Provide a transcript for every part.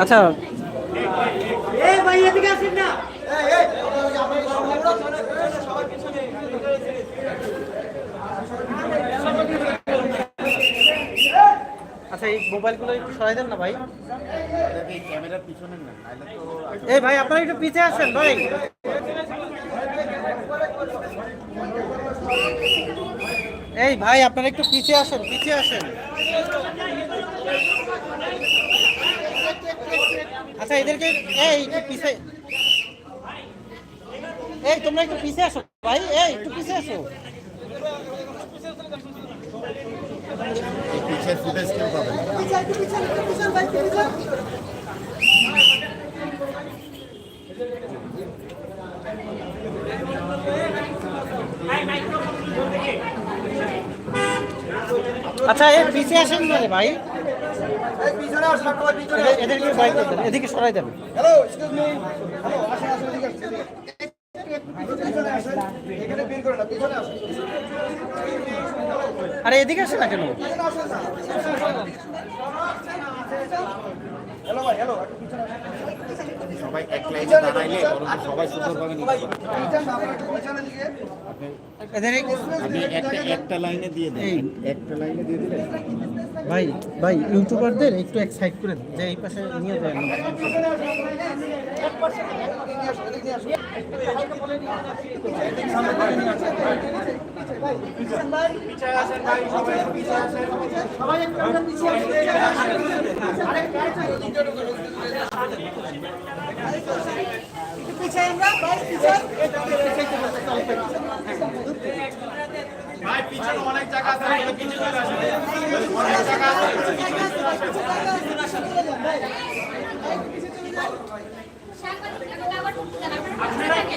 আচ্ছা। আচ্ছা এই মোবাইলগুলো একটু সরাই দেন না ভাই। এই ভাই আপনারা একটু পিছিয়ে আসেন ভাই। এই ভাই আপনারা একটু পিছিয়ে আসেন পিছিয়ে আসেন। আচ্ছা এদেরকে এই একটু পিছিয়ে এই তোমরা একটু পিছিয়ে আসো ভাই এই একটু পিছিয়ে আসো। পিছের ফুটেজ কেউ পাবে না। আচ্ছা এর পিছে আসেন না ভাই। এদের- এদেরকে বাইক করতেন এদিকে সরাই দেবেন হ্যালো এক্সকিউজ মি হ্যালো আসেন আসেন এদিকে আসেন, আসেন। আসেন আসেন আরে এদিকে আসে না। কেন হ্যালো ভাই হ্যালো সবাই এক লাইনে দাঁড়াইলে সবাই সুন্দরভাবে নিতে আপনি একটা একটা লাইনে দিয়ে। দেন। একটা লাইনে দিয়ে দিলে ভাই ভাই ইউটিউবারদের একটু এক সাইড করে দিন, যে এই পাশে নিয়ে যায়।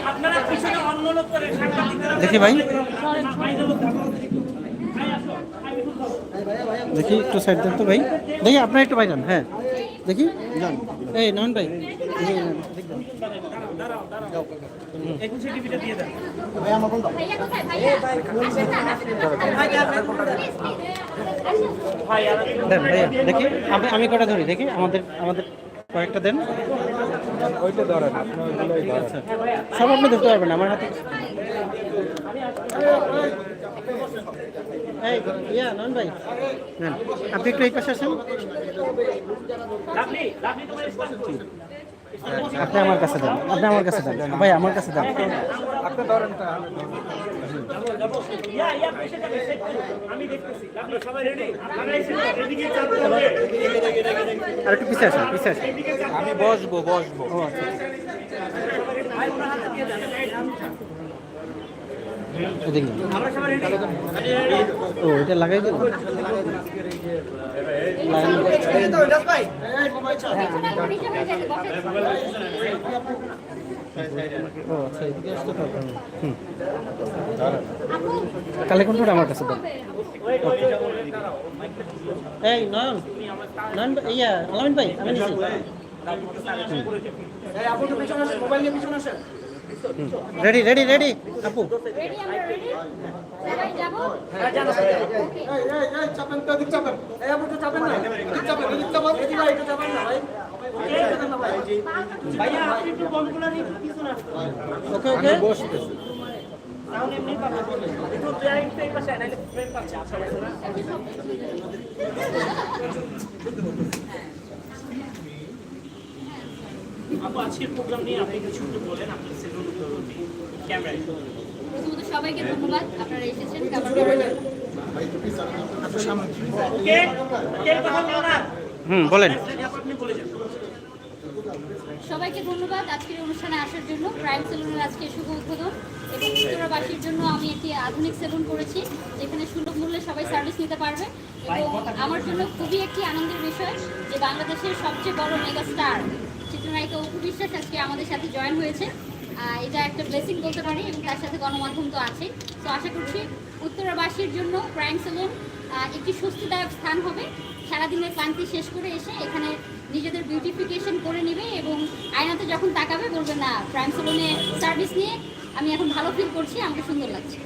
আপনারা পিছনে অন্য লোক করে দেখি ভাই দেখি একটু সাইড দেন তো ভাই দেখি আপনার একটু ভাই যান হ্যাঁ দেখি? এই নন ভাই। দেখি, আমি আমি কটা ধরি? দেখি আমাদের আমাদের কয়েকটা দেন। ওইটা ধরেন আচ্ছা। সব আপনি ধরতে পারবেন আমার হাতে এই ইয়া নন ভাই। আপনি একটু এই পাশে আসেন। আপনি আমার কাছে দেন আপনি আমার কাছে দেন। ভাই আমার কাছে দেন। চাপতে হবে আর একটু পিছিয়ে আসেন পিছিয়ে আসেন। আমি বসবো বসবো। ও আচ্ছা। ও, এটা লাগাই ও আচ্ছা কালে কোনটা আমার কাছে এই, নয়ন। নয়ন ইয়া, আলামিন ভাই, আমি নিছি। ওকে ওকে প্লেয়ারিং এই পাশে নাইলে ফ্রেম পাচ্ছে সবাই আপু আজকের প্রোগ্রাম নিয়ে আপনি কিছু বলেন আপনি সবাইকে ধন্যবাদ আপনারা এসেছেন হুম বলেন। এখন আপনি বলে যান। সবাইকে ধন্যবাদ আজকের অনুষ্ঠানে আসার জন্য। প্রাইম সেলুনের আজকে শুভ উদ্বোধন এবং উত্তরাবাসীর জন্য আমি একটি আধুনিক সেলুন করেছি যেখানে সুলভ মূল্যে সবাই সার্ভিস নিতে পারবে এবং আমার জন্য খুবই একটি আনন্দের বিষয় যে বাংলাদেশের সবচেয়ে বড় মেগা স্টার চিত্রনায়িকা অপু বিশ্বাস আজকে আমাদের সাথে জয়েন হয়েছে। এটা একটা ব্লেসিং বলতে পারি এবং তার সাথে গণমাধ্যম তো আছেই। তো আশা করছি উত্তরাবাসীর জন্য প্রাইম সেলুন একটি স্বস্তিদায়ক স্থান হবে। সারাদিনের ক্লান্তি শেষ করে এসে এখানে নিজেদের বিউটিফিকেশন করে নেবে এবং আয়নাতে যখন তাকাবে বলবে না প্রাইম সেলুনে সার্ভিস নিয়ে আমি এখন ভালো ফিল করছি আমাকে সুন্দর লাগছে।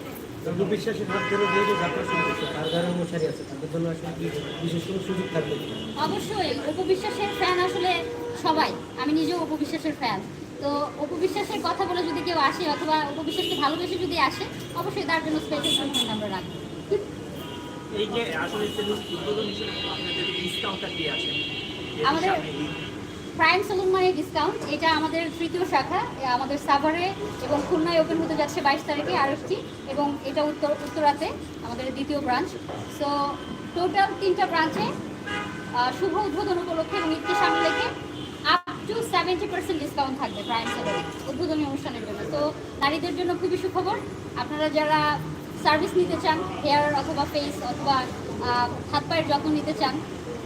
আছে? অবশ্যই উপবিশ্বাসের ফ্যান আসলে সবাই। আমি নিজেও উপবিশ্বাসের ফ্যান তো উপবিশ্বাসের কথা বলে যদি কেউ আসে অথবা উপবিশ্বাসকে ভালোবেসে যদি আসে অবশ্যই তার জন্য স্পেশাল ট্রিটমেন্ট আমরা রাখব। এই যে আসলে আমাদের প্রাইম সেলুন মানে ডিসকাউন্ট এটা আমাদের তৃতীয় শাখা আমাদের সাভারে এবং খুলনায় ওপেন হতে যাচ্ছে বাইশ তারিখে আরেকটি এবং এটা উত্তর উত্তরাতে আমাদের দ্বিতীয় ব্রাঞ্চ সো টোটাল তিনটা ব্রাঞ্চে শুভ উদ্বোধন উপলক্ষে এবং ঈদকে সামনে রেখে টু সেভেন্টি পার্সেন্ট ডিসকাউন্ট থাকবে প্রাইম সেলুনে উদ্বোধনী অনুষ্ঠানের জন্য। তো নারীদের জন্য খুবই সুখবর। আপনারা যারা সার্ভিস নিতে চান হেয়ার অথবা ফেস অথবা হাত পায়ের যত্ন নিতে চান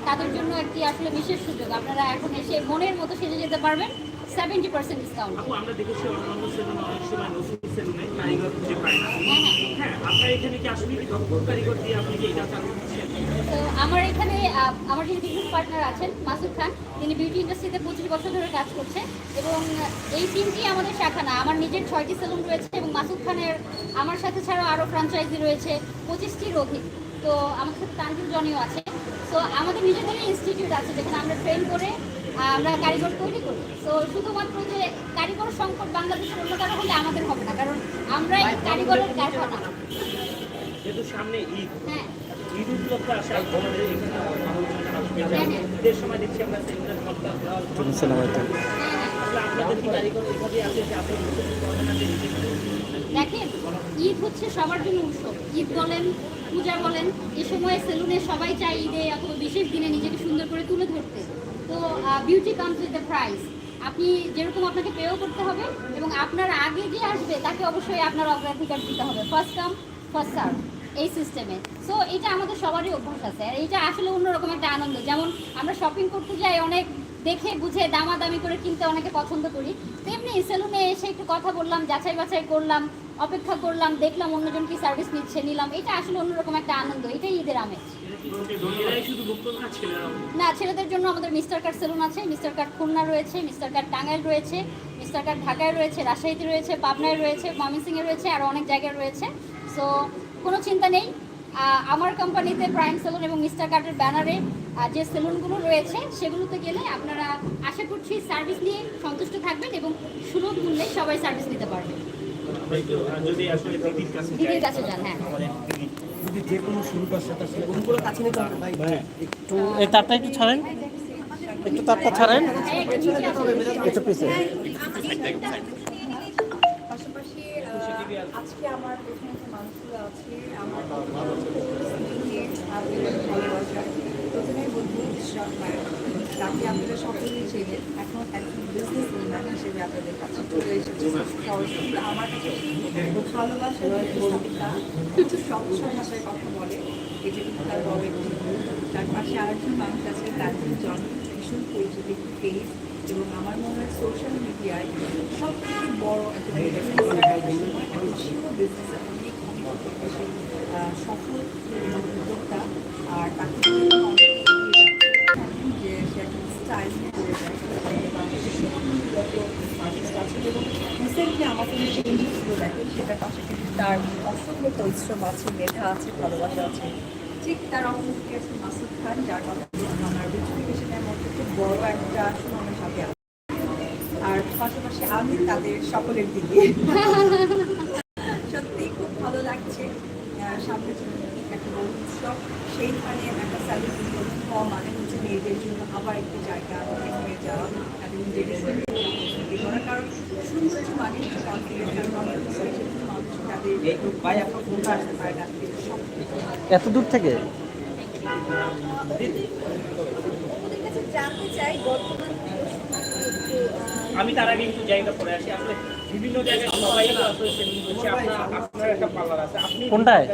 তাদের জন্য একটি আসলে বিশেষ সুযোগ। আপনারা এখন এসে মনের মতো সেজে যেতে পারবেন সেভেন্টি পার্সেন্ট ডিসকাউন্ট আমরা দেখেছি অন্যান্য সেলুনে অনেক সময় নতুন সেলুনে কারিগর খুঁজে পায় না হ্যাঁ হ্যাঁ। হ্যাঁ আপনার এখানে কি আসলে কি দক্ষ কারিগর দিয়ে আপনি কি এটা চালু করছেন? তো আমার এখানে আমার যিনি বিজনেস পার্টনার আছেন মাসুদ খান তিনি বিউটি ইন্ডাস্ট্রিতে পঁচিশ বছর ধরে কাজ করছেন এবং এই তিনটি আমাদের শাখা না আমার নিজের ছয়টি সেলুন রয়েছে এবং মাসুদ খানের আমার সাথে ছাড়াও আরও ফ্র্যাঞ্চাইজি রয়েছে পঁচিশটির অধিক তো আমার সাথে তানজিল জনিও আছে। তো আমাদের নিজেদের ইনস্টিটিউট আছে যেখানে আমরা ট্রেন করে আমরা কারিগর তৈরি করি। তো শুধুমাত্র যে কারিগর সংকট বাংলাদেশের অন্য কারও হলে আমাদের হবে না কারণ আমরাই কারিগরের কারখানা। যেহেতু সামনে ঈদ। হ্যাঁ। দেখেন, ঈদ হচ্ছে সবার জন্য উৎসব। ঈদ বলেন, পূজা বলেন, এ সময় সেলুনে সবাই চায় ঈদে অথবা বিশেষ দিনে নিজেকে সুন্দর করে তুলে ধরতে। তো beauty comes with the price আপনি যেরকম আপনাকে পেও করতে হবে এবং আপনার আগে যে আসবে, তাকে অবশ্যই আপনার অগ্রাধিকার দিতে হবে। ফার্স্ট কাম ফার্স্ট সার্ভ এই সিস্টেমে সো এটা আমাদের সবারই অভ্যাস আছে। আর এটা আসলে অন্যরকম একটা আনন্দ। যেমন আমরা শপিং করতে যাই অনেক দেখে বুঝে দামাদামি করে কিনতে অনেকে পছন্দ করি। তেমনি সেলুনে এসে একটু কথা বললাম যাচাই বাছাই করলাম অপেক্ষা করলাম দেখলাম অন্যজন কি সার্ভিস নিচ্ছে নিলাম। এটা আসলে অন্যরকম একটা আনন্দ। এটাই ঈদের আমেজ। না? ছেলেদের জন্য আমাদের মিস্টার কার্ড সেলুন আছে মিস্টার কার্ড খুলনা রয়েছে মিস্টার কার্ড টাঙ্গাইল রয়েছে মিস্টার কার্ড ঢাকায় রয়েছে রাজশাহীতে রয়েছে পাবনায় রয়েছে ময়মনসিংহে রয়েছে আর অনেক জায়গায় রয়েছে। সো কোনো চিন্তা নেই। আমার কোম্পানিতে প্রাইম সেলুন এবং মিস্টার কার্ডের ব্যানারে যে সেলুনগুলো রয়েছে সেগুলোতে গেলে আপনারা আশা করছি সার্ভিস নিয়ে সন্তুষ্ট থাকবেন এবং সুলভ মূল্যে সবাই সার্ভিস নিতে পারবেন। দিদির কাছে যান হ্যাঁ। যে কোনো শুরু করছে তার সে কাছে নিতে হবে একটু তারটা একটু ছাড়েন। একটু তারটা ছাড়েন। এই একটা পিছিয়ে আহ, আজকে আমার যে মানুষগুলো আছে, আমার ভালোবাসা। প্রথমে বলব ইশরাক ম্যাম তাকে আপনারা সকলেই চেনেন। এখন একজন বিজনেস উইম্যান হিসেবে আপনাদের কাছে চলে এসেছে। কারণ আমার কাছে ভালোবাসা স্বচ্ছ ভাষায় কথা বলে। এটা কিন্তু তার একটি তার পাশে আরেকজন মানুষ আছে তানজিল জন। ভীষণ পরিচিত একটি এবং আমার মনে হয় সোশ্যাল মিডিয়ায় সব থেকে বড় একটা বিজনেস অনেক অনেক সফল এবং উদ্যোক্তা, আর তাকে। যে সে স্টাইল করে যায় আছে এবং রিসেন্টলি আমাকে যে ইন্ডাস্ট্রিগুলো দেখে সেটার পাশে কিন্তু তার অসংখ্য পরিশ্রম আছে, মেধা আছে, ভালোবাসা আছে ঠিক তার অপোজিটে আছে মাসুদ খান, যার কথা আমার বিউটিফিকেশনের মধ্যে খুব বড় একটা সুনামের সাথে আছে আর পাশাপাশি আমি তাদের সকলের দিকে। সত্যি খুব ভালো লাগছে আহ, সামনে উৎসব সেইখানে একটা স্যালুট হওয়া মানে হচ্ছে মেয়েদের জন্য আবার একটি জায়গা হয়ে যাওয়া কারণ সুন্দর মানে মানুষ তাদের ভাই আপনার ফোনটা আসতে পারে না এত দূর থেকে? জানতে চাই বর্তমান আমি তার আগে একটু জায়গা পড়ে আসি। আসলে বিভিন্ন জায়গায় সবাই আসলে সেলুন করছে আপনার আপনার একটা পার্লার আছে। আপনি কোনটায়?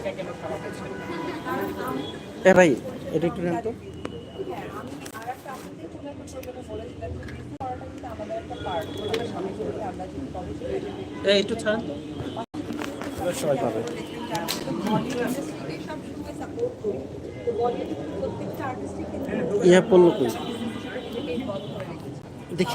এ ভাই এটা একটু নেন তো। একটা সবাই পাবে। ইয়া পড়ল কই নিজে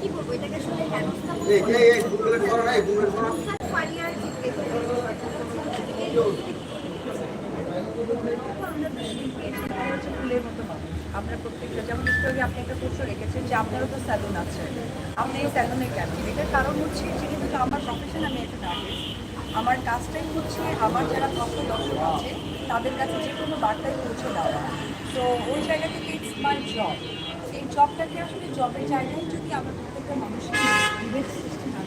কি বলব এটাকে আসলে এই এই এই বুকলেট করো না এই বুকলেট করো আমরা প্রত্যেকটা, যেমন আগে আপনি একটা প্রশ্ন রেখেছেন যে আপনারও তো স্যালুন আছে। আপনি এই স্যালুনে কেন? এটার কারণ হচ্ছে যেহেতু আমার প্রফেশন আমি একজন আর্টিস্ট আমার কাজটাই হচ্ছে আমার যারা ভক্ত দর্শক আছে, তাদের কাছে যে কোনো বার্তায় পৌঁছে দেওয়া। তো ওই জায়গা থেকে ইটস মাই জব এই জবটাকে আসলে জবের জায়গায় যদি আমরা প্রত্যেকটা মানুষের সৃষ্টি